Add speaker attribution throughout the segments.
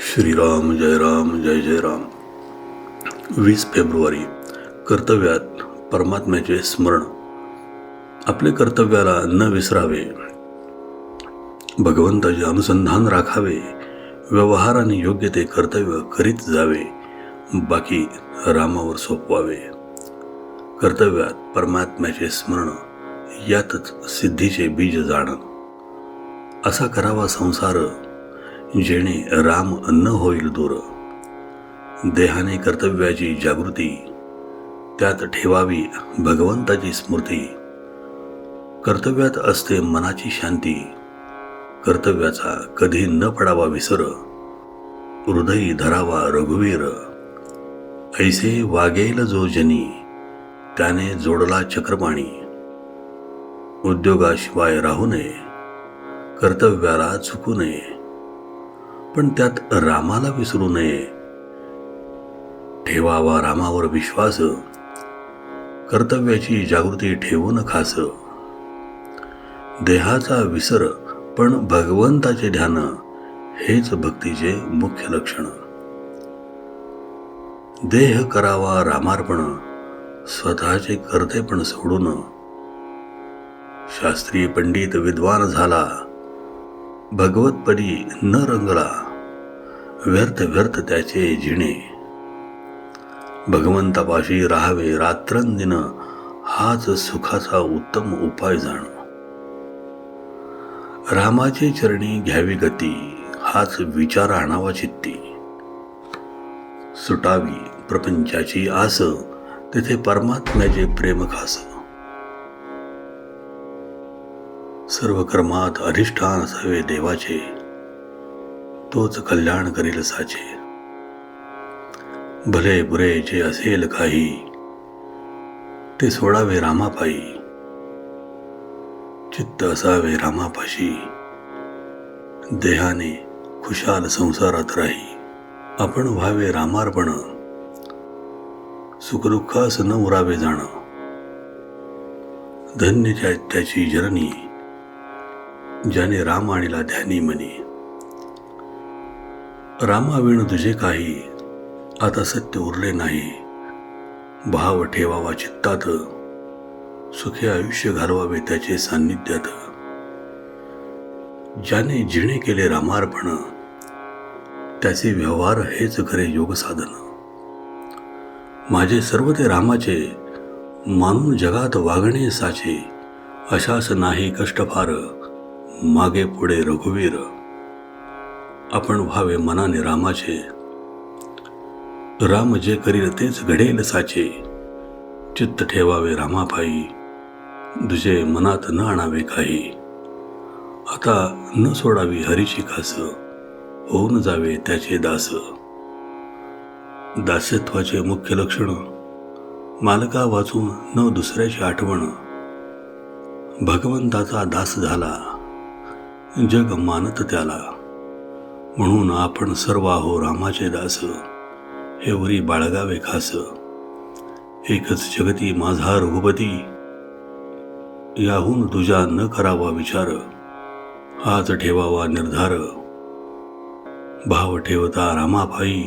Speaker 1: श्रीराम जय राम जय जय राम. वीस फेब्रुवारी कर्तव्यात परमात्म्याचे स्मरण. आपले कर्तव्याला न विसरावे. भगवंताचे अनुसंधान राखावे. व्यवहाराने योग्य ते कर्तव्य करीत जावे. बाकी रामावर सोपवावे. कर्तव्यात परमात्म्याचे स्मरण यातच सिद्धीचे बीज जाणं. असा करावा संसार जेणे राम न होईल दूर. देहाने कर्तव्याची जागृती त्यात ठेवावी भगवंताची स्मृती. कर्तव्यात असते मनाची शांती कर्तव्याचा कधी न पडावा विसर. हृदयी धरावा रघुवीर. ऐसे वागेल जो जनी त्याने जोडला चक्रपाणी. उद्योगाशिवाय राहू नये कर्तव्याला चुकू नये. पण त्यात रामाला विसरू नये. ठेवावा रामावर विश्वास. कर्तव्याची जागृती ठेवून खास देहाचा विसर पण भगवंताचे ध्यान हेच भक्तीचे मुख्य लक्षण. देह करावा रामार्पण स्वतःचे कर्तेपण सोडून. शास्त्रीय पंडित विद्वान झाला. भगवतपदी न रंगला. व्यर्थ व्यर्थ त्याचे जिणे. भगवंतापाशी राहावे रात्रंदिन हाच सुखाचा उत्तम उपाय जाण. रामाचे चरणी घ्यावी गती हाच विचार आणावा चित्ती. सुटावी प्रपंचाची आस तेथे परमात्म्याचे प्रेम खास. सर्व कर्मात अधिष्ठान असावे देवाचे तोच कल्याण करील साचे. भले बुरे जे असेल काही ते सोडावे रामापायी. चित्त असावे रामापाशी. देहाने खुशाल संसारात राही. आपण व्हावे रामार्पण. सुखदुःखास न उरावे जाणं. धन्य त्याची जननी ज्याने राम आणला ध्यानी मनी रामाविण तुझे काही. आता सत्य उरले नाही. भाव ठेवावा चित्तात. सुखी आयुष्य घालवावे त्याचे सान्निध्यात. ज्याने जिणे केले रामार्पण त्याचे व्यवहार हेच खरे योग साधन. माझे सर्व ते रामाचे मानून जगात वागणे साचे अशास नाही कष्ट फार मागे पुढे रघुवीर. आपण व्हावे मनाने रामाचे. राम जे करील तेच घडेल साचे. चित्त ठेवावे रामापायी. तुझे मनात न आणावे काही. आता न सोडावी हरीची कास. होऊन जावे त्याचे दास. दास्यत्वाचे मुख्य लक्षण. मालका वाचून न दुसऱ्याची आठवण. भगवंताचा दास झाला. जग मानत त्याला. म्हणून आपण सर्व आहो रामाचे दास. हे उरी बाळगावे खास. एकच जगती माझा रघुपती. याहून तुझ्या न करावा विचार. हाच ठेवावा निर्धार. भाव ठेवता रामापाई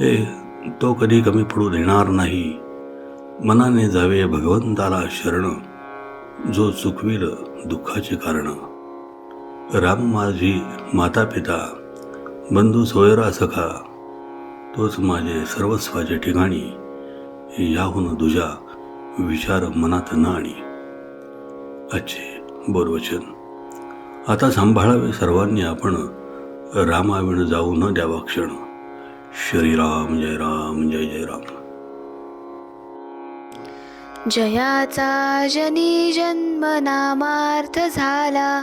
Speaker 1: ते तो कधी कमी पडू देणार नाही. मनाने जावे भगवंताला शरण. जो चुकविल दुःखाचे कारण. राम माझी माता पिता बंधू सोयरा सखा तोच माझे सर्वस्वाचे ठिकाणी याहून तुझ्या विचार मनात न आणि. अच्छे बोरवचन. आता सांभाळावे सर्वांनी आपण रामाविण जाऊ न द्यावा क्षण. श्रीराम जय राम जय जय राम.
Speaker 2: जयाचा जनी जन्म नामार्थ झाला.